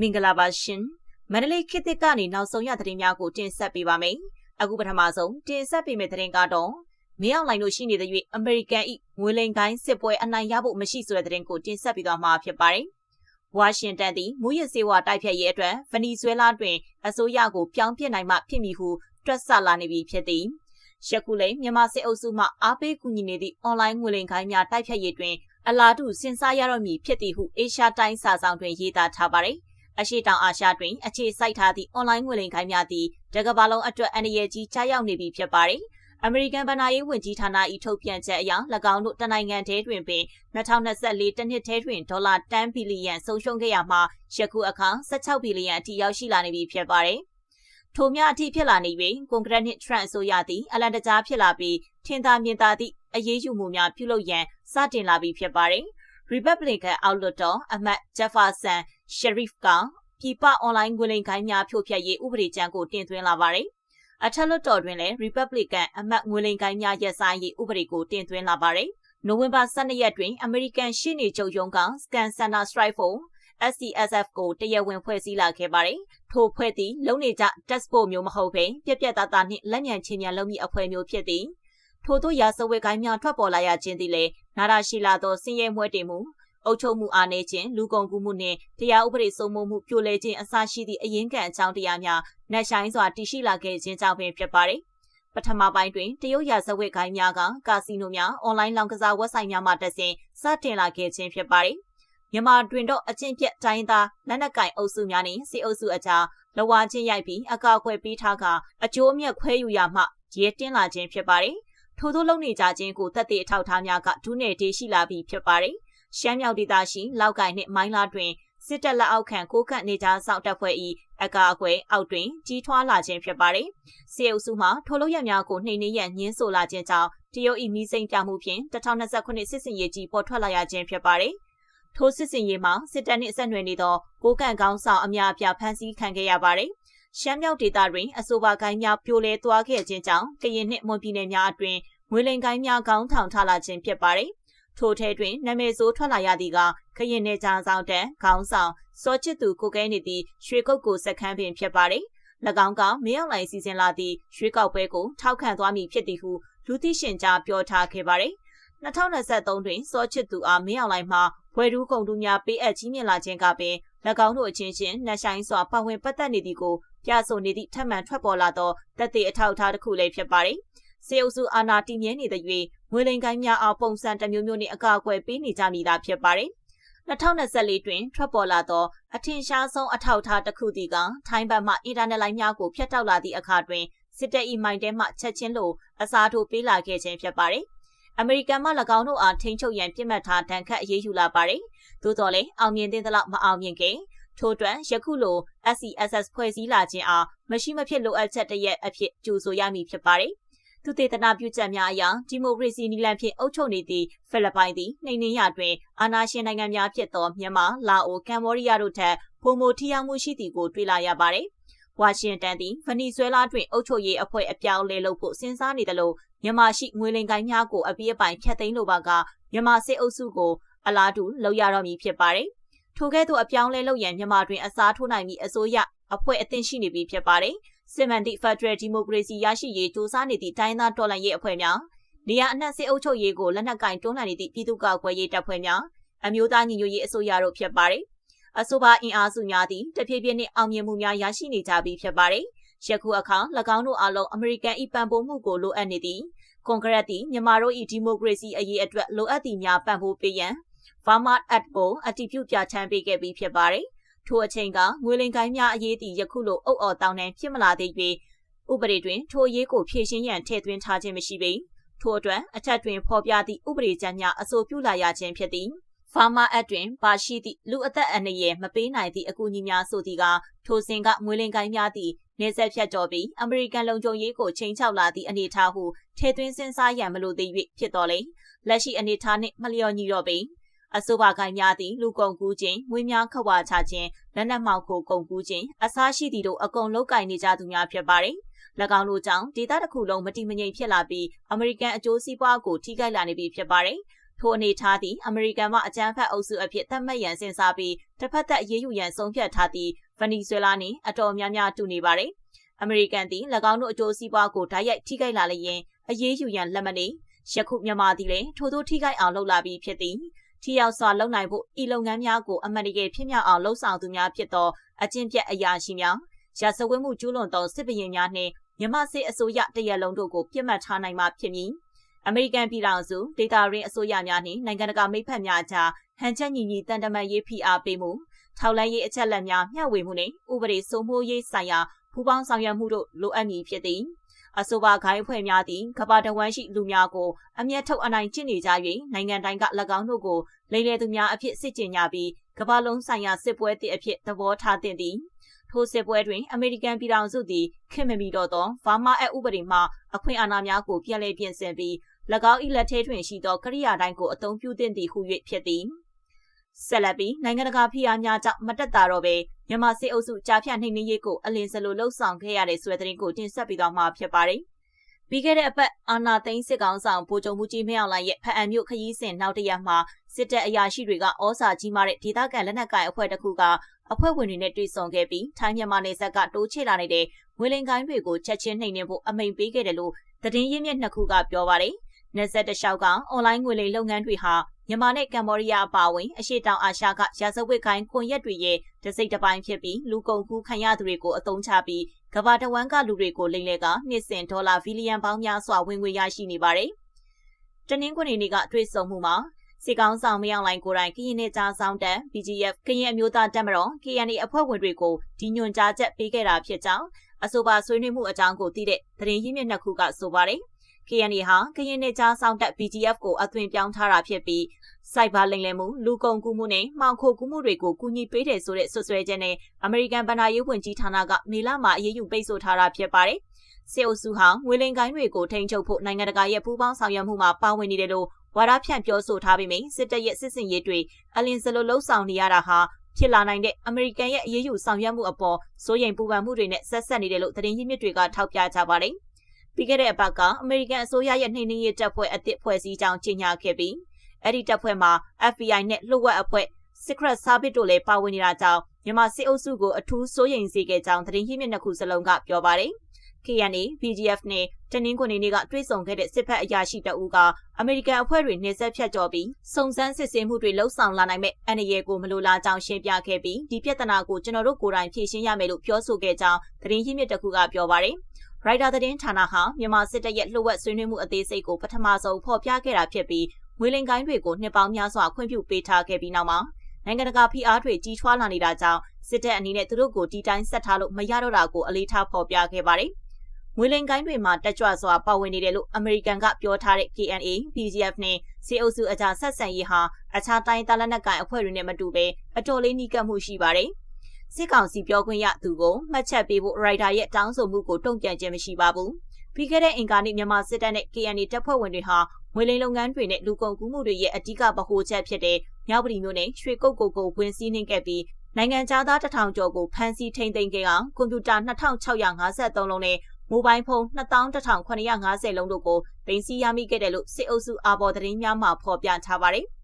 မင်္ဂလာပါရှင်မန္တလေးခေတ်သစ်ကနေနောက်ဆုံးရသတင်းများကိုတင်ဆက်ပေးပါမယ်အခုပထမဆုံးတင်ဆက်ပေးမယ့်သတင်းကတော့မင်းအောင်လှိုင်တို့ရှိနေတဲ့၍အမေရိကန်၏ငွေလိမ်ကိုင်းစစ်ပွဲအနိုင်ရဖို့မရှိဆိုတဲ့သတင်းကိုတင်ဆက်ပေးသွားမှာဖြစ်ပါတယ်ဝါရှင်တန်သည်မူရစေဝါတိုက်ဖြတ်ရေးအတွက်ဗနီဇွဲလားတွင်အစိုးရကိုပြောင်းပြစ်နိုင်မှဖြစ်မည်ဟုတွက်ဆလာနေပြီဖြစ်သည်ယခုလည်းမြန်မာစစ်အုပ်စုမှအားပေးကူညီနေသည့်အွန်လိုင်းငွေလိမ်ခိုင်းများတိုက်ဖြတ်ရေးတွင်အလားတူစဉ်းစားရတော့မည်ဖြစ်သည်ဟုအေရှားတိုင်းစာဆောင်တွင်ရေးသားထားပါသည် အရှိတောင်အာရှတွင် အခြေစိုက်ထားသည့်အွန်လိုင်းငွေလိမ်ခိုင်းများသည်တကမ္ဘာလုံးအတွက်အန္တရာယ်ကြီးကြားရောက်နေပြီဖြစ်ပါတယ်။အမေရိကန်ဗဏ္ဍာရေးဝန်ကြီးဌာန၏ထုတ်ပြန်ချက်အရ၎င်းတို့တနိုင်ငံတည်းတွင်ပင်2024တနှစ်တည်းတွင်ဒေါ်လာ10ဘီလီယံဆုံးရှုံးခဲ့ရမှယခုအခါ16ဘီလီယံအထိရောက်ရှိလာနေပြီဖြစ်ပါတယ်။ထိုများအထိဖြစ်လာနေ၍ကွန်ဂရက်နှင့်ထရန့်အစိုးရသည်အလန်တကြားဖြစ်လာပြီးထင်သာမြင်သာသည့်အရေးယူမှုများပြုလုပ်ရန်စတင်လာပြီဖြစ်ပါတယ်။ Republican အောက်လွှတ်တော်အမတ် Jefferson Sharif ကပြည်ပအွန်လိုင်းငွေလိမ်ခိုင်းများဖြိုဖျက်ရေးဥပဒေကြမ်းကိုတင်သွင်းလာပါတယ်။အထက်လွှတ်တော်တွင်လည်း Republican အမတ်ငွေလိမ်ခိုင်းများရပ်ဆိုင်းရေးဥပဒေကိုတင်သွင်းလာပါတယ်။နိုဝင်ဘာ12ရက်တွင် American ရှေ့နေချုပ်ရုံးက Scan Center Strike for SCSF ကိုတရားဝင်ဖွဲ့စည်းလာခဲ့ပါတယ်။ထိုဖွဲ့သည့်လုံနေကြ test ဖို့မျိုးမဟုတ်ဘဲပြက်ပြက်သားသားနှင့်လက်ညံချင်းမြန်လုံးမိအဖွဲ့မျိုးဖြစ်သည်။ထို့သောရာဇဝတ်ကိုင်းများထွက်ပေါ်လာရခြင်းသည်လည်းနာတာရှိလာသောစင်ရဲမွဲတင်မှု အုပ်ချုပ်မှုအားနည်းခြင်းလူကုန်ကူးမှုနှင့်တရားဥပဒေစိုးမိုးမှုပြိုလဲခြင်းအစရှိသည့်အရင်းခံအကြောင်းတရားများနှက်ဆိုင်စွာတည်ရှိလာခဲ့ခြင်းကြောင့်ပင်ဖြစ်ပါတယ်။ပထမပိုင်းတွင်တရုတ်ရာဇဝတ်ဂိုင်းများကကာစီနိုများအွန်လိုင်းလောင်းကစားဝက်ဆိုက်များမှတက်ဆင်စတင်လာခဲ့ခြင်းဖြစ်ပါတယ်။မြန်မာတွင်တော့အချင်းပြက်တိုင်းသားလက်နက်ကင်အုပ်စုများနှင့်စစ်အုပ်စုအကြားလဝါချင်းရိုက်ပြီးအကောက်ခွဲပေးထားကအကျိုးအမြတ်ခွဲယူရမှရဲတင်းလာခြင်းဖြစ်ပါတယ်။ထို့သောလုံနေကြခြင်းကိုတက်တဲ့အထောက်အထားများကဒုနယ်တေးရှိလာပြီးဖြစ်ပါတယ်။ ရှမ်းမြောက်ဒေသရှိလောက်ကိုင်နှင့်မိုင်းလာတွင်စစ်တပ်လက်အောက်ခံကိုကန့်နေကြစောက်တပ်ဖွဲ့၏အကာအကွယ်အောက်တွင်ကြီးထွားလာခြင်းဖြစ်ပါတယ်။စစ်အုပ်စုမှထိုလိုရက်များကိုနှိမ်နင်းရန်ညှင်းဆိုလာခြင်းကြောင့်တရုတ်၏မိစိန်ပြမှုဖြင့်2029စစ်စင်ရေးကြီးပေါ်ထွက်လာရခြင်းဖြစ်ပါတယ်။ထိုစစ်စင်ရေးမှာစစ်တပ်နှင့်ဆက်နွယ်နေသောကိုကန့်ကောင်းဆောင်အများအပြားဖမ်းဆီးခံခဲ့ရပါတယ်။ရှမ်းမြောက်ဒေသတွင်အဆိုပါကိုင်းများပြိုလဲသွားခဲ့ခြင်းကြောင့်ကရင်နှင့်မွန်ပြည်နယ်များအတွင်းငွေလိမ်ကိုင်းများကောင်းထောင်ထားလာခြင်းဖြစ်ပါတယ်။ ထိုထဲတွင်နာမည်ဆိုးထွက်လာရသည်ကခရင်နေကြဆောင်တဲ့ခေါင်းဆောင်စောချစ်သူကိုကဲနေသည့်ရွှေကုတ်ကိုစက်ခန်းပင်ဖြစ်ပါတယ်။၎င်းကမင်းအောင်လှိုင်စီစဉ်လာသည့်ရွှေကောက်ပွဲကိုထောက်ခံသွားမည်ဖြစ်သည်ဟုလူသိရှင်ကြားပြောထားခဲ့ပါတယ်။2023တွင်စောချစ်သူအားမင်းအောင်လှိုင်မှဘွယ်တူးကုန်တူများပေးအပ်ကြီးမြင့်လာခြင်းကပင်၎င်းတို့အချင်းချင်းနှဆိုင်စွာပတ်ဝန်းပတ်သက်နေသည်ကိုပြဆိုနေသည့်ထပ်မံထွက်ပေါ်လာသောတက်တဲ့အထောက်အထားတစ်ခုလည်းဖြစ်ပါတယ်။စေအုပ်စုအာဏာတည်မြဲနေတဲ့၍ ငွေလိမ်ကိုင်းများအောင်ပုံစံတစ်မျိုးမျိုးနဲ့အကာအကွယ်ပေးနေကြမိတာဖြစ်ပါတယ်။2024တွင်ထွက်ပေါ်လာသောအထင်ရှားဆုံးအထောက်အထားတစ်ခုသည်ကထိုင်းဘက်မှအင်တာနက်လိုင်းများကိုဖျက်တောက်လာသည့်အခါတွင်စစ်တပ်၏မိုင်တဲမှချက်ချင်းလိုအစားထိုးပေးလာခဲ့ခြင်းဖြစ်ပါတယ်။အမေရိကန်မှ၎င်းတို့အားထိန်းချုပ်ရန်ပြစ်မှတ်ထားတန်ခတ်အရေးယူလာပါတယ်။သို့တော်လည်းအောင်မြင်တဲ့လောက်မအောင်မြင်ခင်ထို့အတွက်ယခုလို SCSS ဖွဲ့စည်းလာခြင်းအားမရှိမဖြစ်လိုအပ်ချက်တရက်အဖြစ်ကြိုဆိုရမည်ဖြစ်ပါတယ်။ သူတေသနာပြုချက်များအရဒီမိုကရေစီနီလန်ဖြင့်အုပ်ချုပ်နေသည့်ဖိလစ်ပိုင်သည်နှိမ်နင်းရတွင်အာဏာရှင်နိုင်ငံများဖြစ်သောမြန်မာ၊လာအို၊ကမ္ဘောဒီးယားတို့ထက်ပုံမထီရောက်မှုရှိသည်ကိုတွေ့လာရပါသည်။ဝါရှင်တန်သည်ဗနီဇွဲလားတွင်အုပ်ချုပ်ရေးအဖွဲ့အပြောင်းလဲလုပ်ဖို့စဉ်းစားနေတယ်လို့မြန်မာရှိငွေလိမ်ကိုင်းများကိုအပြည့်အပိုင်ဖျက်သိမ်းလိုပါကမြန်မာစစ်အုပ်စုကိုအလားတူလောက်ရတော့မည်ဖြစ်ပါတယ်။ထိုကဲ့သို့အပြောင်းလဲလုပ်ရန်မြန်မာတွင်အစားထိုးနိုင်မည့်အစိုးရအဖွဲ့အသင့်ရှိနေပြီဖြစ်ပါတယ်။ စစ်မှန်သည့်ဖက်ဒရယ်ဒီမိုကရေစီရရှိရေးစ조사နေသည့်တိုင်းသားတော်လှန်ရေးအဖွဲ့များနေရာအနှံ့စစ်အုပ်ချုပ်ရေးကိုလက်နက်ကင်တွန်းလှန်နေသည့်ပြည်သူ့ကာကွယ်ရေးတပ်ဖွဲ့များအမျိုးသားညီညွတ်ရေးအစိုးရတို့ဖြစ်ပါတယ်။အဆိုပါအင်အားစုများသည်တဖြည်းဖြည်းနှင့်အောင်မြင်မှုများရရှိနေကြပြီးဖြစ်ပါတယ်။ယခုအခါ၎င်းတို့အလုံးအမေရိကန်ဤပံ့ပိုးမှုကိုလိုအပ်နေသည်။ကွန်ဂရက်သည်မြန်မာတို့၏ဒီမိုကရေစီအရေးအတွက်လိုအပ်သည့်များပံ့ပိုးပေးရန် Vermont Act ကိုအတည်ပြုပြဋ္ဌာန်းပေးခဲ့ပြီးဖြစ်ပါတယ်။ ထိုအချိန်ကငွေလင်ကိုင်းများအရေးသည်ယခုလိုအုပ်အော်တောင်းတန်းဖြစ်မလာသေး၍ဥပဒေတွင်ထိုအရေးကိုဖြည့်ရှင်းရန်ထည့်သွင်းထားခြင်းမရှိပေထို့အတွက်အထက်တွင်ဖော်ပြသည့်ဥပဒေကြမ်းများအဆိုပြုလာရခြင်းဖြစ်သည်ဖာမာအပ်တွင်ပါရှိသည့်လူအသက်အန္တရာယ်မပေးနိုင်သည့်အကူအညီများဆိုသည်ကထိုစဉ်ကငွေလင်ကိုင်းများသည့်နေဆက်ဖြတ်တော်ပြီးအမေရိကန်လုံခြုံရေးကိုချိန်ချောက်လာသည့်အနေအထားဟုထဲသွင်းစဉ်းစားရန်မလိုသေး၍ဖြစ်တော်လေလက်ရှိအနေအထားနှင့်မလျော်ညီတော့ပေ အဆိုပါကိုင်များသည်လူကုန်ကူးခြင်း၊ငွေများခဝါချခြင်း၊လက်နက်မှောက်ခိုကုန်ကူးခြင်းအစားရှိသည့်တို့အကုန်လုံးကင်နေကြသူများဖြစ်ပါတယ်။၎င်းတို့ကြောင့်ဒေသတစ်ခုလုံးမတိမငြိမ်ဖြစ်လာပြီးအမေရိကန်အကျိုးစီးပွားကိုထိခိုက်လာနေပြီဖြစ်ပါတယ်။ထိုအနေထားသည့်အမေရိကန်မှအကြမ်းဖက်အုပ်စုအဖြစ်သတ်မှတ်ရန်စဉ်းစားပြီးတစ်ဖက်သက်အရေးယူရန်ဆုံးဖြတ်ထားသည့်ဗနီဇွဲလားနှင့်အတော်များများတူနေပါတယ်။အမေရိကန်သည်၎င်းတို့အကျိုးစီးပွားကိုဓာတ်ရိုက်ထိခိုက်လာလျင်အရေးယူရန်လက်မနေယခုမြန်မာသည်လည်းထို့သောထိခိုက်အောင်လုပ်လာပြီးဖြစ်သည်။ ထိရောက်စွာလုပ်နိုင်ဖို့ဤလုပ်ငန်းများကိုအမှန်တကယ်ဖြစ်မြောက်အောင်လှုံ့ဆော်သူများဖြစ်သောအကျင့်ပြတ်အရာရှိများရာဇဝတ်မှုကျူးလွန်သောစစ်ဗရင်များနှင့်မြန်မာစစ်အစိုးရတရက်လုံးတို့ကိုပြစ်မှတ်ထားနိုင်မှာဖြစ်မည်။အမေရိကန်ပြည်ထောင်စုဒေတာရင်းအစိုးရများနှင့်နိုင်ငံတကာမိတ်ဖက်များကြားဟန်ချက်ညီညီတန်တမန်ရေးဖိအားပေးမှုထောက်လှမ်းရေးအချက်လက်များမျှဝေမှုနှင့်ဥပဒေစိုးမိုးရေးဆိုင်ရာပူးပေါင်းဆောင်ရွက်မှုတို့လိုအပ်မည်ဖြစ်သည် အဆိုပါဂိုင်းဖွဲ့များသည့်ကဘာတဝမ်းရှိလူများကိုအမျက်ထုတ်အနိုင်ကျင့်နေကြ၍နိုင်ငံတိုင်းက၎င်းတို့ကိုလိမ်လည်သူများအဖြစ်စစ်ကြေညာပြီးကဘာလုံးဆိုင်ရာစစ်ပွဲတည်အဖြစ်သဘောထားသင့်သည်ထိုစစ်ပွဲတွင်အမေရိကန်ပြည်ထောင်စုသည်ခင်မမီတော့သောဗာမာအက်ဥပဒေမှအခွင့်အာဏာများကိုပြန်လည်ပြင်ဆင်ပြီး၎င်း၏လက်ထဲတွင်ရှိသောကရိယာတိုင်းကိုအသုံးပြုသင့်သည်ဟု၍ဖြစ်သည် ဆက်လက်ပြီးနိုင်ငံတကာဖိအားများကြောင့်မတက်တာတော့ပဲမြန်မာစစ်အုပ်စုကြားဖြတ်နှိမ်နင်းရေးကိုအလင်းစလိုလှုပ်ဆောင်ခဲ့ရတဲ့ဆွဲသတင်းကိုတင်ဆက်ပေးသွားမှာဖြစ်ပါတယ်။ပြီးခဲ့တဲ့အပတ်အာနာသိန်းစစ်ကောင်ဆောင်ဗိုလ်ချုပ်မှုကြီးမင်းအောင်လှိုင်ရဲ့ဖအံမြို့ခရီးစဉ်နောက်တရက်မှာစစ်တပ်အရာရှိတွေကဩစာကြီးမားတဲ့ဒေသခံလက်နက်ကိုင်အဖွဲ့တစ်ခုကအဖွဲ့ဝင်တွေနဲ့တွေ့ဆုံခဲ့ပြီးထိုင်းမြန်မာနယ်စပ်ကတိုးချလာနေတဲ့ငွေလင်ကိုင်းတွေကိုချက်ချင်းနှိမ်နင်းဖို့အမိန့်ပေးခဲ့တယ်လို့သတင်းရင်းမြစ်နှစ်ခုကပြောပါတယ်။နယ်စပ်တလျှောက်ကအွန်လိုင်းငွေလိမ်လုပ်ငန်းတွေဟာ မြန်မာနဲ့ကမ္ဘောဒီးယားအပါအဝင်အရှေ့တောင်အာရှကရာဇဝတ်ကိုင်းကွန်ရက်တွေရဲ့တစိမ့်တစ်ပိုင်းဖြစ်ပြီးလူကုန်ကူးခံရသူတွေကိုအသုံးချပြီးကမ္ဘာတဝန်းကလူတွေကိုလိမ်လည်ကနှစ်စဉ်ဒေါ်လာဘီလီယံပေါင်းများစွာဝင်ငွေရရှိနေပါတယ်။တနင်္ဂနွေနေ့ကတွေ့ဆုံမှုမှာစစ်ကောင်ဆောင်မယောင်လိုင်းကိုယ်တိုင်ကရင်နယ်ကြားဆောင်တက် BGF ကရင်အမျိုးသားတပ်မတော် KNA အဖွဲ့ဝင်တွေကိုဒီညွန်ကြားချက်ပေးခဲ့တာဖြစ်ကြောင်းအဆိုပါဆွေးနွေးမှုအကြောင်းကိုသိတဲ့သတင်းရင်းမြစ်နှစ်ခုကဆိုပါတယ်။ KNA ဟာကရင်နယ်ကြားဆောင်တက် BGF ကိုအသွင်ပြောင်းထားတာဖြစ်ပြီးစိုက်ဘာလိမ်လည်မှုလူကုန်ကူးမှုနဲ့မှောင်ခိုကူးမှုတွေကိုကူညီပေးတယ်ဆိုတဲ့ဆွဆွဲချက်နဲ့အမေရိကန်ဗဏ္ဍာရေးဝန်ကြီးဌာနကမေလမှာအရေးယူပိတ်ဆို့ထားတာဖြစ်ပါတယ်။စစ်အုပ်စုဟာငွေလိမ်ကိုင်းတွေကိုထိန်းချုပ်ဖို့နိုင်ငံတကာရဲ့ပူးပေါင်းဆောင်ရွက်မှုမှာပါဝင်နေတယ်လို့ဝါဒဖြန့်ပြောဆိုထားပြီးမြစစ်တပ်ရဲ့စစ်စင်ရေးတွေအလင်းစလိုလှုပ်ဆောင်နေရတာဟာဖြစ်လာနိုင်တဲ့အမေရိကန်ရဲ့အရေးယူဆောင်ရွက်မှုအပေါ်စိုးရိမ်ပူပန်မှုတွေနဲ့ဆက်ဆက်နေတယ်လို့သတင်းရင်းမြစ်တွေကထောက်ပြကြပါတယ်။ ပြီးခဲ့တဲ့အပတ်ကအမေရိကန်အစိုးရရဲ့နှိမ်နင်းရေးတပ်ဖွဲ့အသစ်ဖွဲ့စည်းကြောင်းကြေညာခဲ့ပြီးအဲ့ဒီတပ်ဖွဲ့မှာ FBI နဲ့လှုပ်ဝက်အဖွဲ့ Secret Service တို့လည်းပါဝင်နေတာကြောင့်မြန်မာစစ်အုပ်စုကိုအထူးစိုးရိမ်စေခဲ့ကြောင်းသတင်းရင်းမြစ်နှစ်ခုစလုံးကပြောပါတယ်။ KNA, BGF နဲ့တနင်္ဂနွေနေ့ကတွေ့ဆုံခဲ့တဲ့စစ်ဖက်အရာရှိတအူးကအမေရိကန်အဖွဲ့တွေနေဆက်ဖြတ်ကျော်ပြီးစုံစမ်းစစ်ဆေးမှုတွေလှုပ်ဆောင်လာနိုင်မဲ့အန္တရာယ်ကိုမလိုလားကြောင်းရှင်းပြခဲ့ပြီးဒီပြဿနာကိုကျွန်တော်တို့ကိုယ်တိုင်ဖြေရှင်းရမယ်လို့ပြောဆိုခဲ့ကြောင်းသတင်းရင်းမြစ်တစ်ခုကပြောပါတယ်။ ရိုက်တာသတင်းဌာနဟာမြန်မာစစ်တပ်ရဲ့လှုပ်ဝက်ဆွေးနွေးမှုအသေးစိတ်ကိုပထမဆုံးဖော်ပြခဲ့တာဖြစ်ပြီးငွေလင်ကိုင်းတွေကိုနှစ်ပေါင်းများစွာခွင့်ပြုပေးထားခဲ့ပြီးနောက်မှာနိုင်ငံတကာဖိအားတွေကြီးထွားလာနေတာကြောင့်စစ်တပ်အနေနဲ့သူတို့ကိုတီတိုင်းဆက်ထားလို့မရတော့တာကိုအလေးထားဖော်ပြခဲ့ပါတယ်။ငွေလင်ကိုင်းတွေမှာတက်ကြွစွာပါဝင်နေတယ်လို့အမေရိကန်ကပြောထားတဲ့ KNA, PGF နဲ့စီအုပ်စုအကြဆက်ဆံရေးဟာအခြားတိုင်းသားလက်နက်ကိုင်အဖွဲ့တွေနဲ့မတူဘဲအတော်လေးနှီးကပ်မှုရှိပါတယ်။ စစ်ကောင်စီပြောခွင့်ရသူကိုမှတ်ချက်ပေးဖို့ရိုက်တာရဲ့တောင်းဆိုမှုကိုတုံ့ပြန်ခြင်းမရှိပါဘူး။ပြီးခဲ့တဲ့အင်ကာနေ့မြန်မာစစ်တပ်နဲ့ KNY တပ်ဖွဲ့ဝင်တွေဟာငွေလိမ်လုပ်ငန်းတွေနဲ့လူကုန်ကူးမှုတွေရဲ့အဓိကဗဟိုချက်ဖြစ်တဲ့မြောက်ပရီမျိုးနဲ့ရွှေကုတ်ကိုကိုဝင်စည်းနှင်းခဲ့ပြီးနိုင်ငံသားတထောင်ကျော်ကိုဖမ်းဆီးထိန်းသိမ်းခဲ့အောင်ကွန်ပျူတာ2653လုံးနဲ့မိုဘိုင်းဖုန်း21950လုံးတို့ကိုတင်စီရမိခဲ့တယ်လို့စစ်အုပ်စုအာဘော်သတင်းများမှဖော်ပြထားပါတယ်။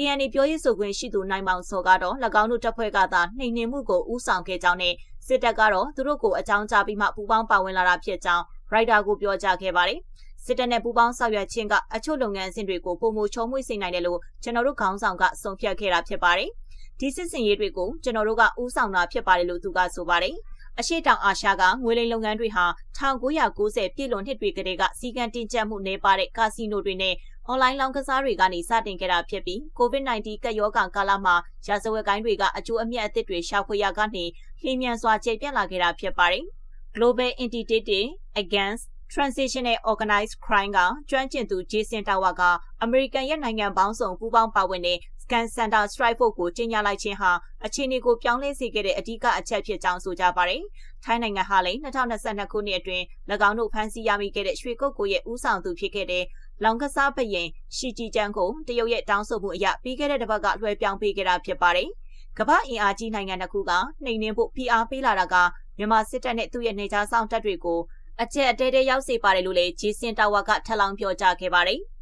KNY ပြောရေးဆိုခွင့်ရှိသူနိုင်မောင်စောကတော့၎င်းတို့တပ်ဖွဲ့ကသာနှိမ်နင်းမှုကိုဦးဆောင်ခဲ့ကြောင်းနဲ့စစ်တပ်ကတော့သူတို့ကိုအကြောင်းကြားပြီးမှပူးပေါင်းပါဝင်လာတာဖြစ်ကြောင်းရိုက်တာကိုပြောကြားခဲ့ပါတယ်။စစ်တပ်နဲ့ပူးပေါင်းဆောင်ရွက်ခြင်းကအချို့လုပ်ငန်းစဉ်တွေကိုပုံမချုံမွေ့စေနိုင်တယ်လို့ကျွန်တော်တို့ခေါင်းဆောင်ကဆုံးဖြတ်ခဲ့တာဖြစ်ပါတယ်။ဒီစစ်စင်ရေးတွေကိုကျွန်တော်တို့ကဦးဆောင်တာဖြစ်ပါတယ်လို့သူကဆိုပါတယ်။အရှိတောင်အာရှကငွေလိမ်လုပ်ငန်းတွေဟာ1990ပြည်လွန်နှစ်တွေကတည်းကစီကံတင်ကျပ်မှုနေပါတဲ့ကာစီနိုတွေနဲ့ အွန်လိုင်းလောင်းကစားတွေကနေစတင်ခဲ့တာဖြစ်ပြီး COVID-19 ကပ်ရောဂါကာလမှာရာဇဝတ်ကိုင်းတွေကအကျိုးအမြတ်အသစ်တွေရှာဖွေရကနေလျင်မြန်စွာကျေပြန့်လာခဲ့တာဖြစ်ပါတယ်။ Global Entity Against Transitional Organized Crime ကကျွမ်းကျင်သူ Jason Tower ကအမေရိကန်ရဲ့နိုင်ငံပေါင်းစုံပူးပေါင်းပါဝင်တဲ့ Scan Center Strike Force ကိုကြီးညာလိုက်ခြင်းဟာအခြေအနေကိုပြောင်းလဲစေခဲ့တဲ့အဓိကအချက်ဖြစ်ကြောင်းဆိုကြပါတယ်။ထိုင်းနိုင်ငံဟာလည်း2022ခုနှစ်အတွင်း၎င်းတို့ဖမ်းဆီးရမိခဲ့တဲ့ရွှေကုတ်ကိုရဲ့ဦးဆောင်သူဖြစ်ခဲ့တဲ့ လောင်ကစားဘရင်ရှီဂျီကျန်းကိုတရုတ်ရဲ့တောင်းဆိုမှုအရပြီးခဲ့တဲ့တစ်ပတ်ကလွှဲပြောင်းပေးခဲ့တာဖြစ်ပါတယ်။ကမ္ဘာအင်အားကြီးနိုင်ငံတစ်ခုကနှိမ်နင်းဖို့ဖိအားပေးလာတာကမြန်မာစစ်တပ်နဲ့သူ့ရဲ့နေကြားဆောင်တပ်တွေကိုအကျက်အတဲတဲရောက်စေပါတယ်လို့လည်းဂျေစင်တာဝါကထပ်လောင်းပြောကြားခဲ့ပါတယ်။